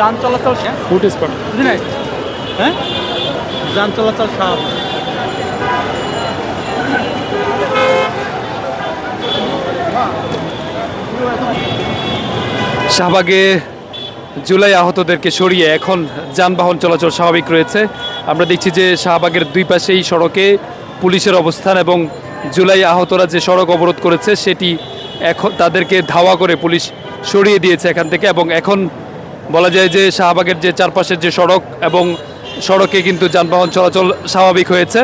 যান চলাচল food spot. হ্যাঁ? যান চলাচল স্বাভাবিক শাহবাগে জুলাই আহতদেরকে সরিয়ে এখন যানবাহন চলাচল স্বাভাবিক রয়েছে। আমরা দেখছি যে শাহবাগের দুই পাশেই সড়কে পুলিশের অবস্থান এবং জুলাই আহতরা যে সড়ক অবরোধ করেছে সেটি এখন তাদেরকে ধাওয়া করে পুলিশ সরিয়ে দিয়েছে এখান থেকে এবং এখন বলা যায় যে শাহবাগের যে চারপাশের যে সড়ক এবং সড়কে কিন্তু যানবাহন চলাচল স্বাভাবিক হয়েছে।